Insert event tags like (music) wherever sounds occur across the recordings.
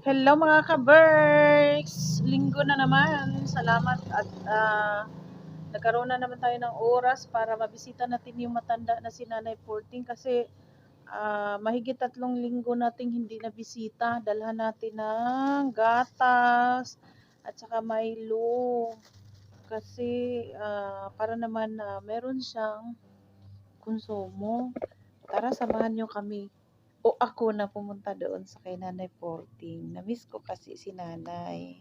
Hello mga ka-Berks! Linggo na naman. Salamat at ah, nagkaroon na naman tayo ng oras para mabisita natin yung matanda na si Nanay 14 kasi ah, mahigit tatlong linggo nating hindi nabisita. Dalhan natin ng gatas at saka Milo kasi ah, para naman na meron siyang konsumo. Tara, samahan nyo kami o ako na pumunta doon sa kay Nanay Porting. Na-miss ko kasi si Nanay.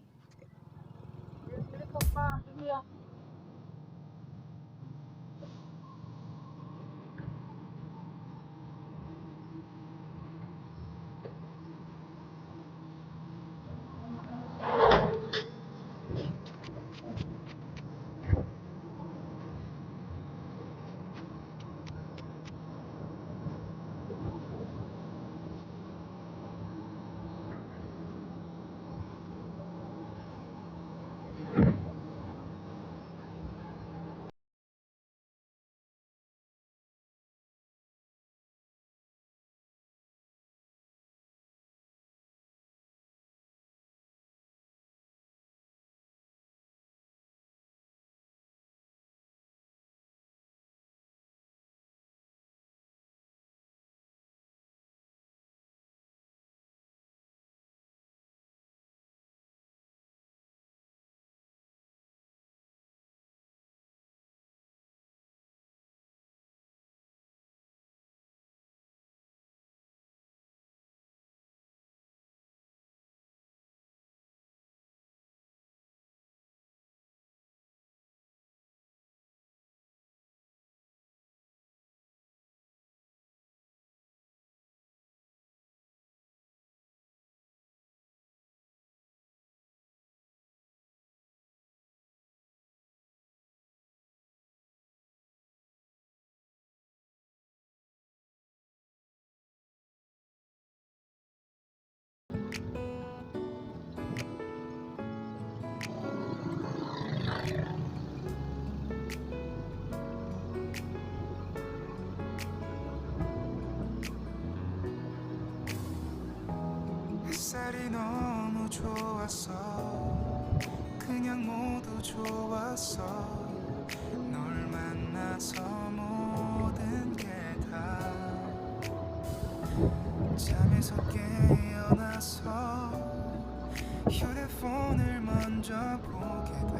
햇살이 너무 좋았어 그냥 모두 좋았어 널 만나서 모든 게 다. 잠에서 깨어나서 휴대폰을 먼저 보게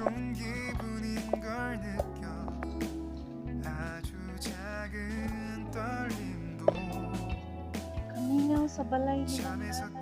좋은 기분인 걸 느껴 아주 작은 떨림도 Kaminaw sa balay nila. 잠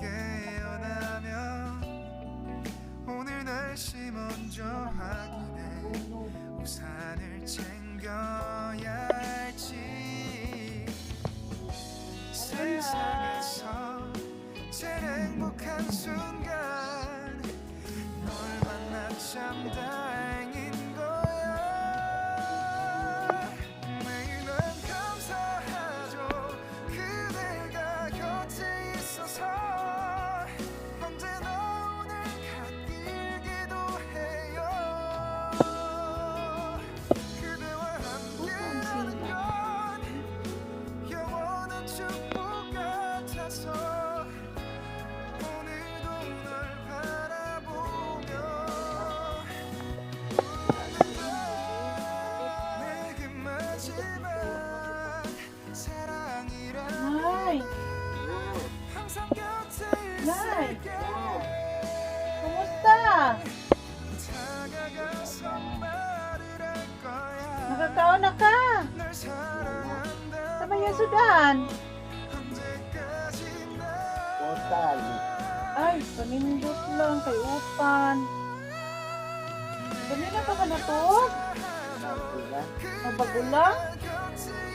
Mabagula?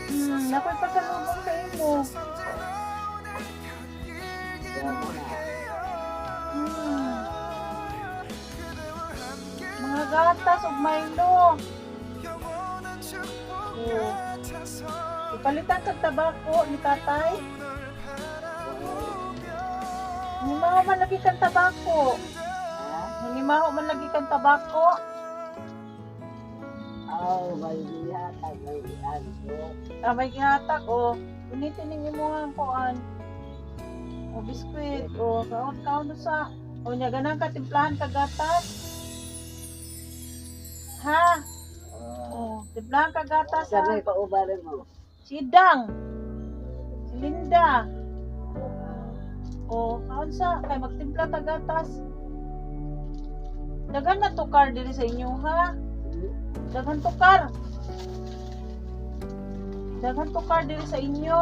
Hmm, ako'y pagkalubong sa imo. Hmm. Mga gatas ug Milo. Oh. Ipalitan kag tabako ni tatay. Ni mama man lagi kang tabako. Ni mama man lagi kang tabako. Oh, may biyata, may ano. Ah, may gihatak o. Unitin ninyo mo ang kuan. O biskwit o kaon kaon sa o nya ganang katimplahan ka gatas. Ha? Oh. O, timplahan ka gatas ha. Sabay pa mo. Si Dang. Si Linda. O, kaon sa kay magtimpla ta gatas. Dagan na tukar diri sa inyo ha. Dagan tukar. Dagan tukar diri sa inyo.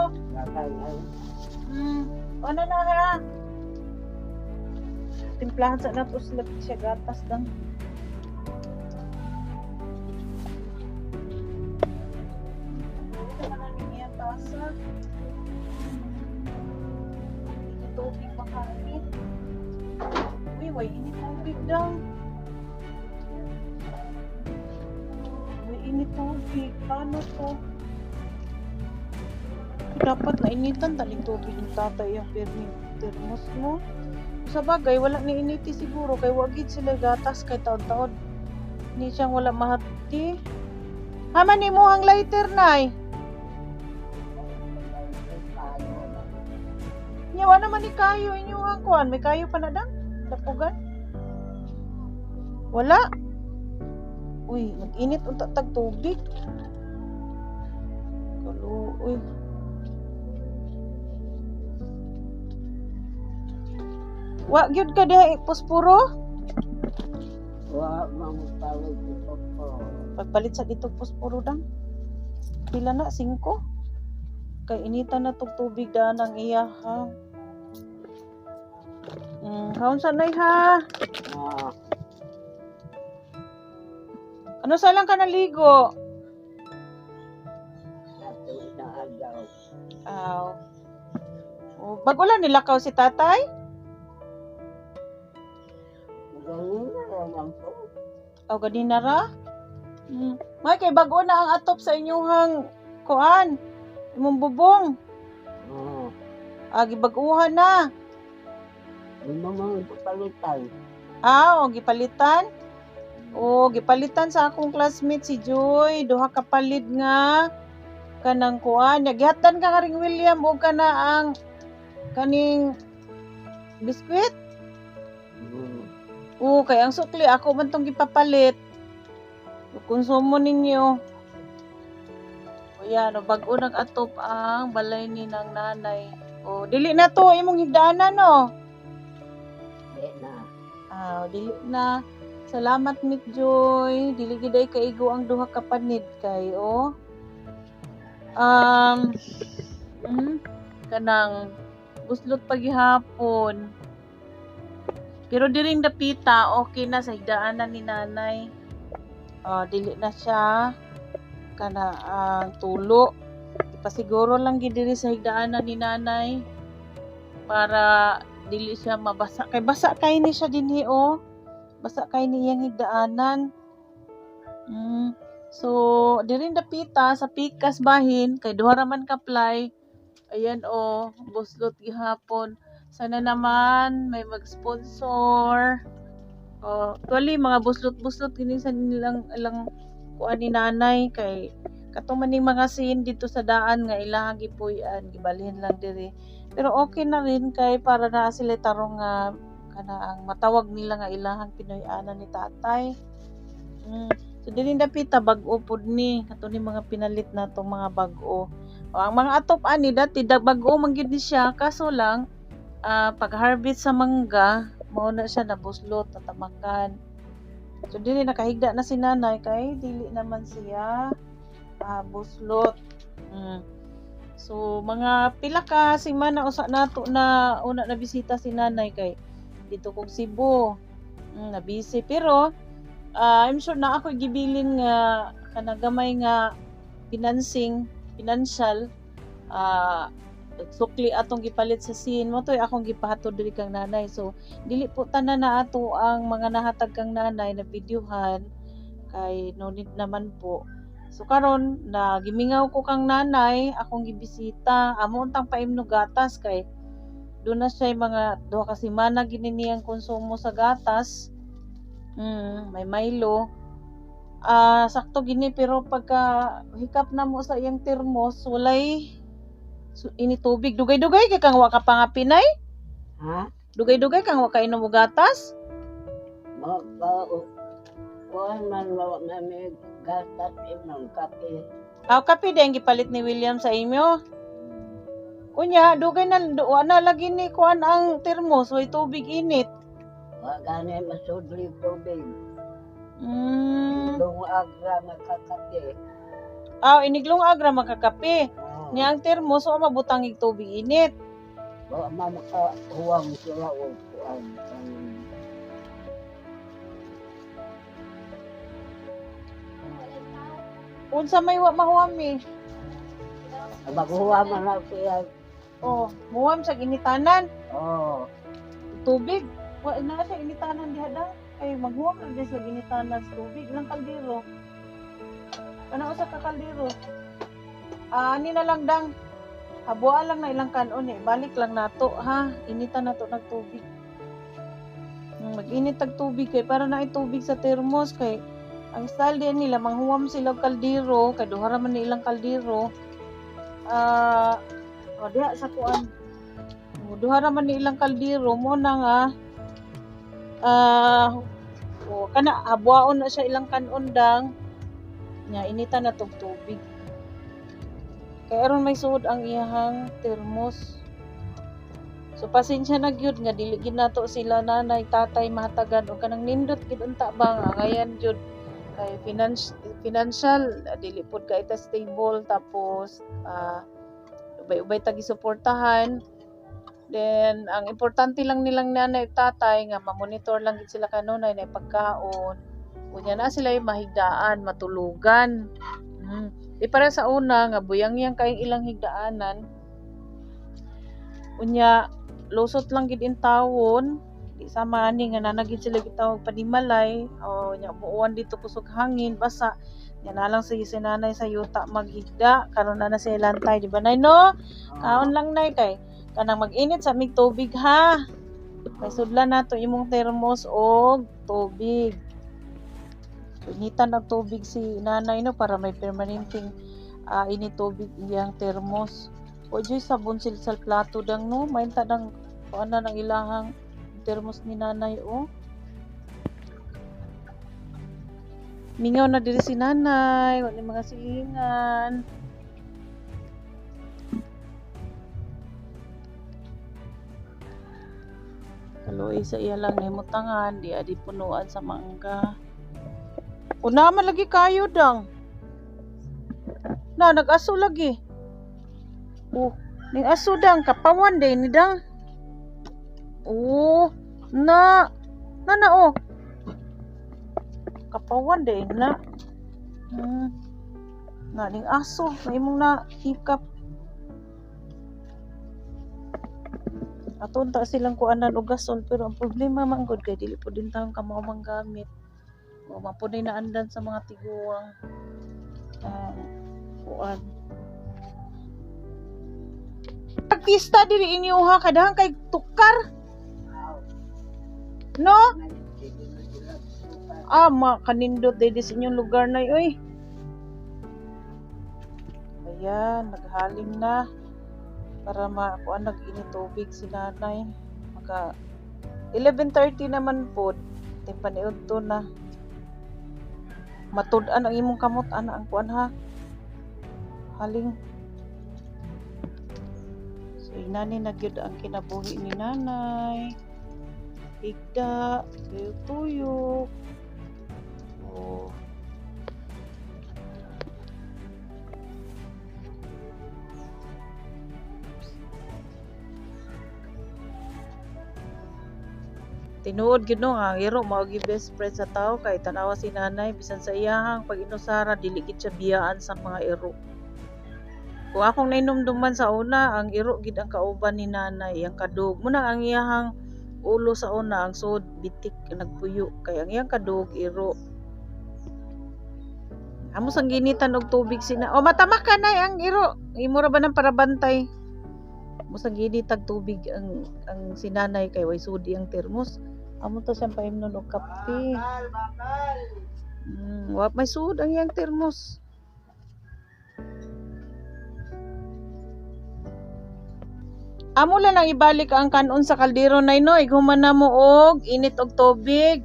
Hmm, ano na ha? Timplahan sa na puslat siya gatas dang. Tasa. Ito tubig makain. Uy, way init tubig dang. Tubig. Paano to? dapat na initan taling tubig ng tatay yung termos mo. Sa bagay, wala ni initi siguro kay wagid sila gatas kay taon-taon. Ni siyang wala mahati. Haman ni mo ang lighter nay. Nya wala man ni kayo inyo ang kuan, may kayo pa na dang lapugan. Wala. Uy, nag-init unta tag tubig. Kalu, uy. Wa gyud ka diha posporo? Wa, mamutawag ko po. Pagpalit sa dito posporo dang. Pila na 5? Kay initan na tog tubig daan ang iya ha. Mm, haon sa nay ha. Ah, Ano sa lang ka naligo? ato na agaw. Aw. Oh, bago lang nilakaw si tatay? Magaling na naman po. Aw gani na ra? Mm. May kay bago na ang atop sa inyong kuan. Imong bubong. Oo. Agi baguhan na. May mga ipapalitan. Ah, o gipalitan. O gipalitan sa akong classmate si Joy, duha ka palid nga kanang kuan. Gihatan ka nga ring William o kana ang kaning biskwit. Hmm. O kay ang sukli ako man tong gipapalit. Konsumo ninyo. O yan, o bago nag atop ang balay ni ng nanay. O dili na to imong higdaanan no. Di na. Ah, dili na. Salamat Mick Joy. Dili giday kaigo ang duha ka panid kay oh. Um mm, kanang buslot pagihapon. Pero diring dapita, okay na sa higdaanan ni nanay. Ah, dili na siya kana ang tulo. Pasiguro lang gid diri sa higdaanan ni nanay para dili siya mabasa kay basa kay ni siya dinhi oh basa kay ni iyang higdaanan mm. so diri dapita sa pikas bahin kay duha ra man ka-apply. Ayan oh buslot gihapon. Sana naman may mag-sponsor. Oh tuwali mga buslot-buslot kini sa nilang ilang kuan ni nanay kay katong maning mga scene dito sa daan nga ilahang gipuy-an gibalhin lang diri. Pero okay na rin kay para na sila tarong nga kana ang matawag nila nga ilahang Pinoy-ana ni tatay. Mm. So dili dapita bag-o pud ni kato ni mga pinalit na tong mga bag-o. O, ang mga atop ani dati da bag-o man ni siya kaso lang ah, pag-harvest sa mangga, mao na siya nabuslot, natamakan. So dili nakahigda na si nanay kay dili naman siya ah, buslot. Mm. So mga pila ka semana usa nato na una na bisita si nanay kay dito kog Cebu. Mm, na busy pero ah, I'm sure na ako gibilin nga kanagamay nga financing, financial ah sukli atong gipalit sa scene mo toy akong gipahatod diri kang nanay. So dili po tanan na ato ang mga nahatag kang nanay na videohan kay no need naman po. So karon na gimingaw ko kang nanay akong gibisita. Amo untang paimno gatas kay doon na siya mga duha ka semana gini niyang konsumo sa gatas mm, may Milo ah sakto gini pero pagka hikap na mo sa iyang termos walay So, ini tubig. Dugay-dugay kay kang wa ka pa nga Pinay? Ha? Dugay-dugay kang wa ka inom gatas? Mga ba, kuhan man ba namin gastas imong kape. Aw kape din gipalit ni William sa inyo. Kunya, dugay na wa na lagi ni kuan ang termos, way tubig init. Wa gani masudli tubig. Mm. Dong agra makakape. Aw iniglong agra makakape. Oh. Nya ang termos wa mabutang ig tubig init. Wa mamaka huwam sila o kuhan. Unsa may wa mahuwami? Maghuwam na siya. Oh, muwam sa initanan. Oh. Tubig. Wa na sa initanan diha da. Ay maghuwam na din sa initanan sa tubig ng kaldero. Ano sa ka kaldero? Ah, ani na lang dang. Habuan lang na ilang kanon eh. Balik lang nato ha. Initan nato ng tubig. Hmm, Mag-init tag tubig kay para na tubig sa termos kay ang style din nila manghuwam sila kaldero kay duha ra man ilang kaldero. Ah, o diha sa kuan. O, Duha ra man ni ilang kaldero mo na nga ah o kana habwaon na siya ilang kanon dang nya initan na tog tubig. Kaya aron may suod ang iyahang termos. So pasensya na gyud nga dili gid nato sila nanay, tatay mahatagan og kanang nindot gid unta ba nga ngayon jud kay finance, financial ah, dili pud ka ita stable tapos ah ubay-ubay tagi suportahan. Then ang importante lang nilang nanay tatay nga ma-monitor lang gid sila kanunay na pagkaon. Unya na sila mahigdaan, matulugan. Mm. Di para sa una nga buyang-yang kay ilang higdaanan. Unya lusot lang gid in tawon. Di sama ani nga nanagid sila gitawag panimalay o nya muuwan dito kusog hangin basa. Nya na lang sa sinanay sa yuta maghigda karon na na sa ilantay di ba nay no? Kaon lang nay kay kanang mag-init sa mig tubig ha. Kay sudlan nato imong termos og tubig. Initan og tubig si nanay no para may permanenteng ah, init tubig iyang termos. O joy sabon sil sa plato dang no, mainta dang kuan na ng ilahang termos ni nanay o. Mingaw na diri si nanay, wala mga silingan. Kaloy sa iya lang himutangan, di adi punuan sa mangga. Una man lagi kayo dang. Na nag-aso lagi. Oh, ning aso dang kapawan day ni dang. Oh, na na na oh. Kapawan day na. Hmm. Na ning aso na imong na hikap. Aton ta silang kuanan og gason pero ang problema man gud kay dili po din taon ka mao manggamit. O mapunay na andan sa mga tiguang ah kuan. Pagpista diri inyo ha kadang kay tukar. No? Ah, ma kanindot diri sa inyong lugar na oy. Ayan, naghaling na para makuan nag-init tubig si nanay. Maka 11:30 naman po. Timpaniud to na. Matud-an ang imong kamot ana ang kuan ha. Haling. So Kay nani na gyud ang kinabuhi ni nanay. Igda, tuyok tuyok. Oh. Tinuod gid no nga iro mao best friend sa tao kay tanawa si nanay bisan sa iyahang pag inusara dili gid siya biyaan sa mga iro. Kung akong nainumduman sa una, ang iro gid ang kauban ni nanay, ang kadug. Muna ang iyahang ulo sa una, ang sod bitik nagpuyo kay ang iyang kadug iro. Amo sang ginitan og tubig sina. O matama ka na ang iro. Imo ra ba nang parabantay? Amo sang ginitag tubig ang ang sinanay kay way sudi ang termos. Amo to siyang paimnon og kape. Mm, wa may sud ang iyang termos. Amo lang lang ibalik ang kanon sa kaldero na ino, iguman na mo og init og tubig.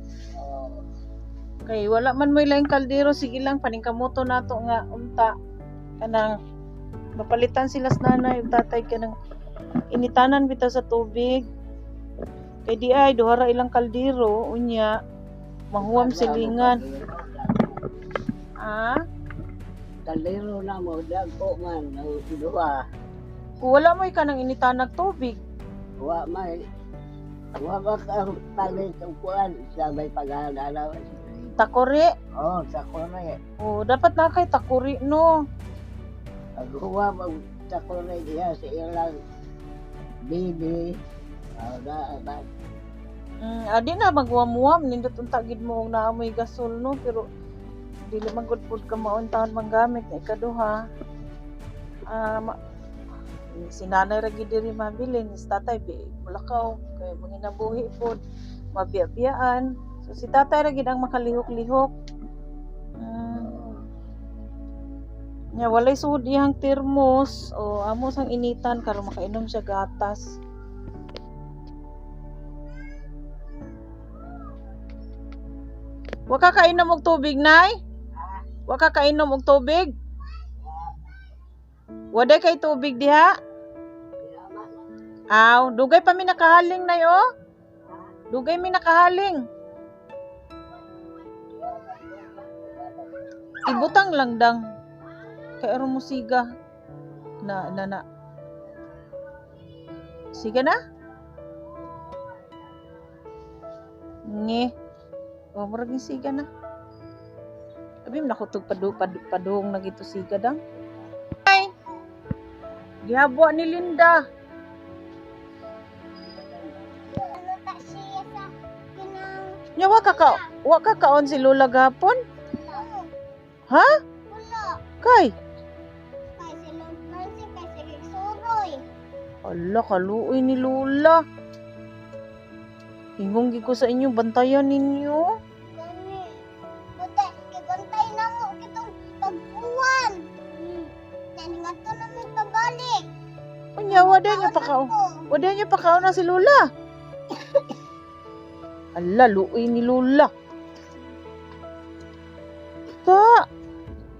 Kay wala man mo ilang kaldero, sige lang paningkamoto nato nga unta kanang mapalitan sila sa nanay ug tatay kanang initanan bitaw sa tubig. Kay di ay duhara ilang kaldero unya mahuwam silingan. Ah, Kaliro na mo, dagko man, duha. kung wala mo ka nang initanag tubig, Wa may, wa ba kang palit ang kuan, siya may pag-aalaw. takore. Oh, sa kore. O dapat na kay takuri no. Mo, sa kore diya sa ilang. Oh, na, na, Mm, adi na magwamuam nindot unta gid mo og naamoy gasol no pero dili man gud pud ka maon taon manggamit na ikaduha. Ah, ma- si nanay ra gid diri mabilin, si tatay bi mulakaw kay manginabuhi pod mabiya-biyaan. So si tatay ra gid ang makalihok-lihok. Mm. Nya walay sud iyang termos o amo sang initan karon makainom siya gatas. Wa ka kainom og tubig, Nay? Wa ka kainom og tubig? Waday kay tubig diha? Aw, dugay pa mi nakahaling, Nay, oh. Dugay mi nakahaling. Ibutang lang dang. Kay aron mo siga. Na, na, na. Siga na? Nge. O, murag ni siga na. Abi mo nakutog padu, padu, padung na gito siga dang. Ay! Gihabwa ni Linda. Ano Nya wa ka ka, wa ka kaon si Lola gapon? Ha? Ulo. Kay? Kay silong Francis kay sige suroy. Ala, kaluoy ni Lola. Ingong ko sa inyo, bantayan ninyo. Gani. Buti kay bantay na mo kitong. Hmm. Yan nga to na may pabalik. Unya, wala pa. Ako. Wala niyo pa kaon na si Lola. (coughs) Ala, luoy ni Lola.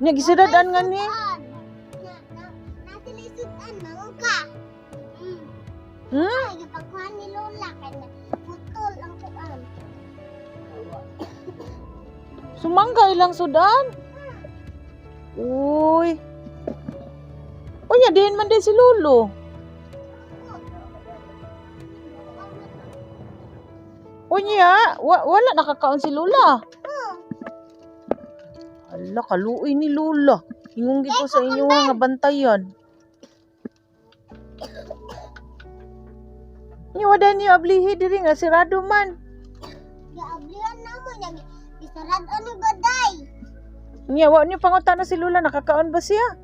Nya gisidadaan nga ni. Sudan. Na. Hmm. Sudan. Uy. Unya, diin man si Lolo. Unya, wa wala nakakaon si Lola. Ala, kaluoy ni Lola. Ingong gito sa inyo nga bantayan. Ni wala niyo ablihi diri nga sirado man. Gaablihan na mo niya. Isarad ano gaday. Niya wa niyo pangutan na si Lola nakakaon ba siya?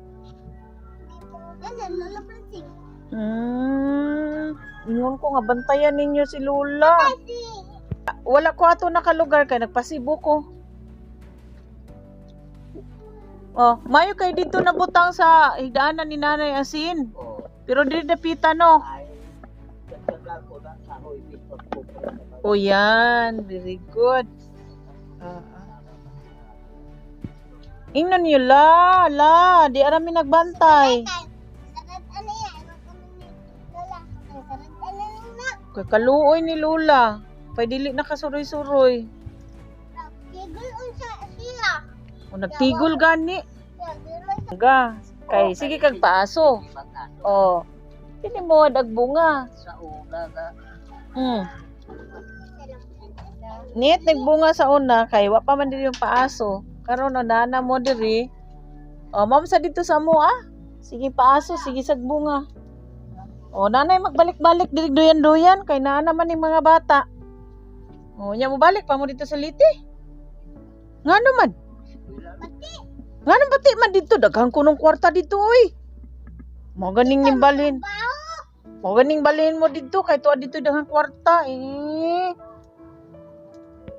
Lola Francis. Hmm. Ingon ko nga bantayan ninyo si Lola. Wala ko ato nakalugar kay nagpasibo ko. Oh, mayo kay dito na butang sa higdaanan ni Nanay Asin. oh, Pero di dapita no. ay, kasala ko na sa hoy, bito ko pa na ba- O yan, very good. Ah, ah. Ingnan niyo la, la, di arami nagbantay. ano. Ano kami ni Lola. Pay dili na kasuroy-suroy. Tigol unsa. O nagtigol gani. Ga. Kay sige kag paaso. Oh. Pili mo dagbunga. Sa una na. Hmm. Nit nagbunga sa una kay wa pa man diri yung paaso. Karon na nana mo diri. Oh, ma'am sa dito sa mo ah. Sige paaso, sige sagbunga. Oh, nanay magbalik-balik diri duyan-duyan kay naa naman ning mga bata. Oh, nya mo balik pa mo dito sa liti. Ngano man? Ngano bati man dito daghang kunong kwarta dito oy. Mo ganing nimbalhin. Mo ganing balhin mo dito kay tuwa dito daghang kwarta eh.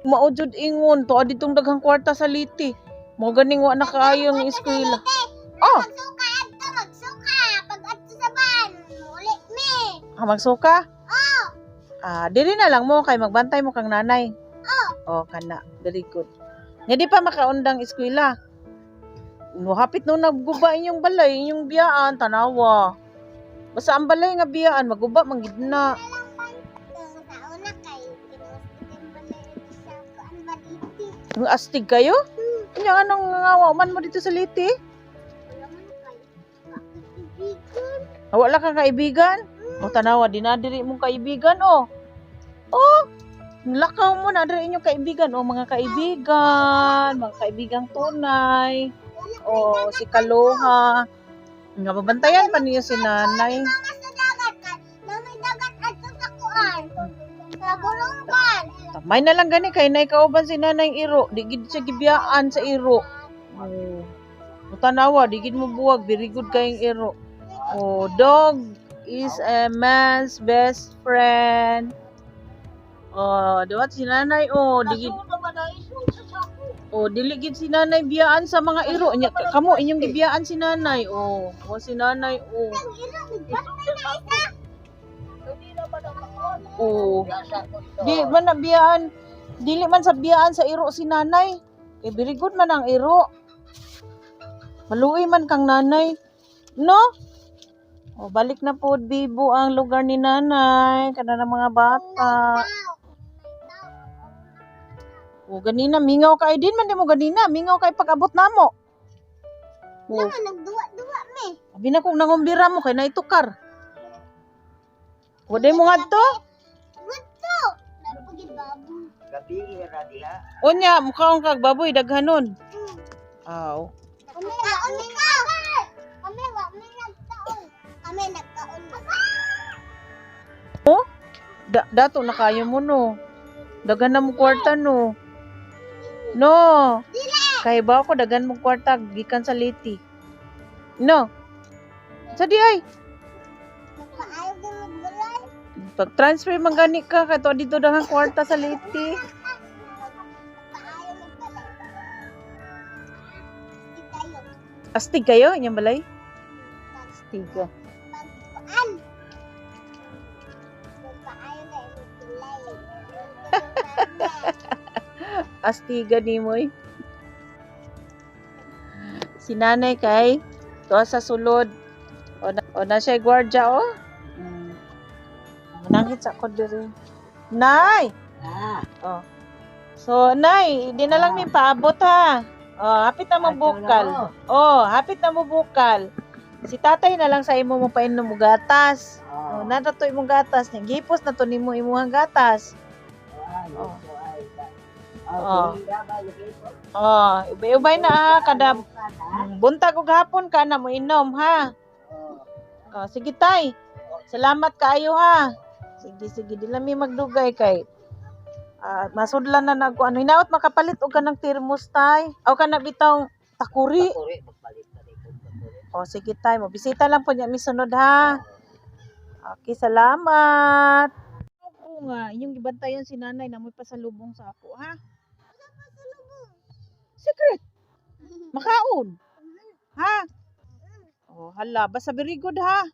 Mao jud ingon tuwa ditong daghang kwarta sa liti. Mo ganing wa na kaayo ang eskwela. Oh, Magsuka adto, magsuka. Pag adto sa ban, uli me. ah, magsuka? Oh, Ah, diri na lang mo kay magbantay mo kang nanay. oh. Oh, kana. Very good. Nga di pa makaundang eskwela. No, hapit no nagguba inyong balay, inyong biyaan, tanawa. Basta ang balay nga biyaan, maguba, manggid na. Ang astig kayo? Kanya anong ngawa man mo dito sa liti? Ah, Wala kang kaibigan? O tanawa, dinadiri mong kaibigan, oh. Oh, lakaw mo na diri inyong kaibigan, oh, mga kaibigan, mga kaibigang tunay. Oh, si Kaloha. Nga babantayan pa niya si nanay. May na lang gani kay nay kauban si nanay iro. Di gid siya gibiyaan sa iro. Oh. O tanawa, di gid mo buwag, very good kayong iro. Oh, dog is a man's best friend. Oh, diwa si nanay oh, di Oh, dili gid si nanay biyaan sa mga iro. Nya kamo inyong gibiyaan si nanay. Oh, oh si nanay isa. Oh. Di man na biyaan. Dili man sa biyaan sa iro si nanay. Eh, very good man ang iro. Maluwi man kang nanay. No? O, balik na po, Bibo, ang lugar ni nanay. Kada ng mga bata. O, ganina, mingaw ka. Ay, din man di mo ganina. Mingaw kay pag-abot na mo. O, Naman nagduwa-duwa me. sabi na kung nangumbira mo, kay naitukar. O, di mo nga to? Gusto. Napagid baboy. Gabi ra diha. O niya, mukha akong kagbaboy, daghanon. Hmm. Aw. Kami nagkaon ka. Kami wa may nagkaon. Kami nagkaon. Da, dato na kayo mo no. Dagan na mo kwarta no. No. Kay ba ako dagan mo kwarta gikan sa liti. No. Sa di ay. Pag transfer man gani ka kay to dito dagang kwarta sa liti. Astig kayo inyong balay? Astig ka. Astiga ni moy. Si nanay kay to sa sulod. O na, o na siya gwardya o. Mm. Manangit sa ko diri. Nay! Ah, Oh. So, Nay, di na lang may paabot ha. Oh, hapit na mo bukal. Oh, hapit na mo bukal. Si tatay na lang sa imo mo painom mo gatas. Oh, Oh. na to imong gatas. Gipos na to nimo imong gatas. Oh. Oh. Oh, ubay-ubay na ha, kada buntag ug hapon ka na mo inom ha. Oh, sige tay. Salamat kaayo ha. Sige sige dili mi magdugay kay ah, masudlan na nag ano hinaot makapalit og kanang termos tay. Aw kana bitong takuri. O sige tay, mo bisita lang po niya mi sunod ha. Okay, salamat. Ako nga, inyong gibantayan si nanay na may pasalubong sa ako ha. Secret. (laughs) Makaon. Ha? Oh, hala, basta very good ha.